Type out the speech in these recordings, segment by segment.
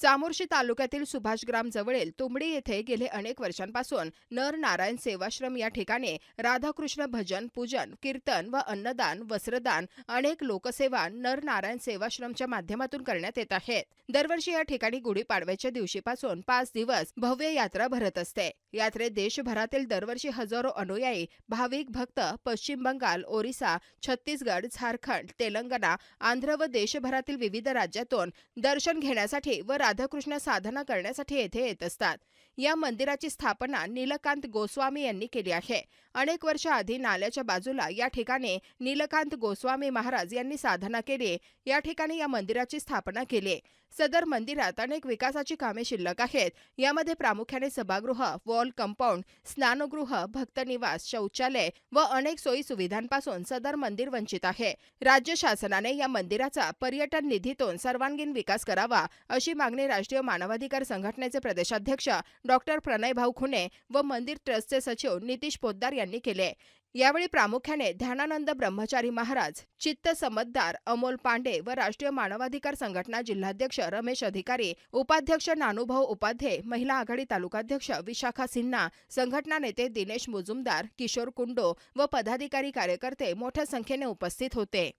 चामोर्शी तालुक्यातील सुभाषग्राम जवळील तुंबडी येथे गेले अनेक वर्षांपासून नर नारायण सेवाश्रम या ठिकाणी राधाकृष्ण भजन पूजन कीर्तन व अन्नदान वस्त्रदान अनेक लोकसेवा नर नारायण सेवाश्रमच्या माध्यमातून करण्यात येत आहेत. दरवर्षी या ठिकाणी गुढीपाडव्याच्या दिवशीपासून पाच दिवस भव्य यात्रा भरत असते. यात्रेत देशभरातील दरवर्षी हजारो अनुयायी भाविक भक्त पश्चिम बंगाल ओरिसा छत्तीसगड झारखंड तेलंगणा आंध्र व देशभरातील विविध राज्यातून दर्शन घेण्यासाठी व राधाकृष्ण साधना करण्यासाठी येथे येत असतात. या मंदिराची स्थापना नीलकांत गोस्वामी यांनी केली आहे. अनेक वर्ष आधी नाल्याच्या बाजूला या ठिकाणी नीलकांत गोस्वामी महाराज यांनी साधना केली. या ठिकाणी या मंदिराची स्थापना केली. सदर मंदिरात अनेक विकासाची कामे शिल्लक आहेत. यामध्ये प्रामुख्याने सभागृह वॉल कंपाऊंड स्नानगृह भक्तनिवास शौचालय व अनेक सोयी सुविधांपासून सदर मंदिर वंचित आहे. राज्य शासनाने या मंदिराचा पर्यटन निधीतून सर्वांगीण विकास करावा अशी मागणी राष्ट्रीय मानवाधिकार संघटनेचे प्रदेशाध्यक्ष डॉक्टर प्रणय भाऊ खुणे व मंदिर ट्रस्टचे सचिव नितीश पोद्दार यांनी केले. यावेळी प्रामुख्याने ध्यानानंद ब्रह्मचारी महाराज चित्त समद्दार अमोल पांडे व राष्ट्रीय मानवाधिकार संघटना जिल्हाध्यक्ष रमेश अधिकारी उपाध्यक्ष नानुभाऊ उपाध्ये महिला आघाडी तालुकाध्यक्ष विशाखा सिन्हा संघटना नेते दिनेश मुजुमदार किशोर कुंडो व पदाधिकारी कार्यकर्ते मोठ्या संख्येने उपस्थित होते.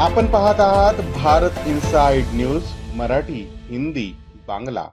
आपण पाहत आहात भारत इन्साइड न्यूज मराठी हिंदी बांगला.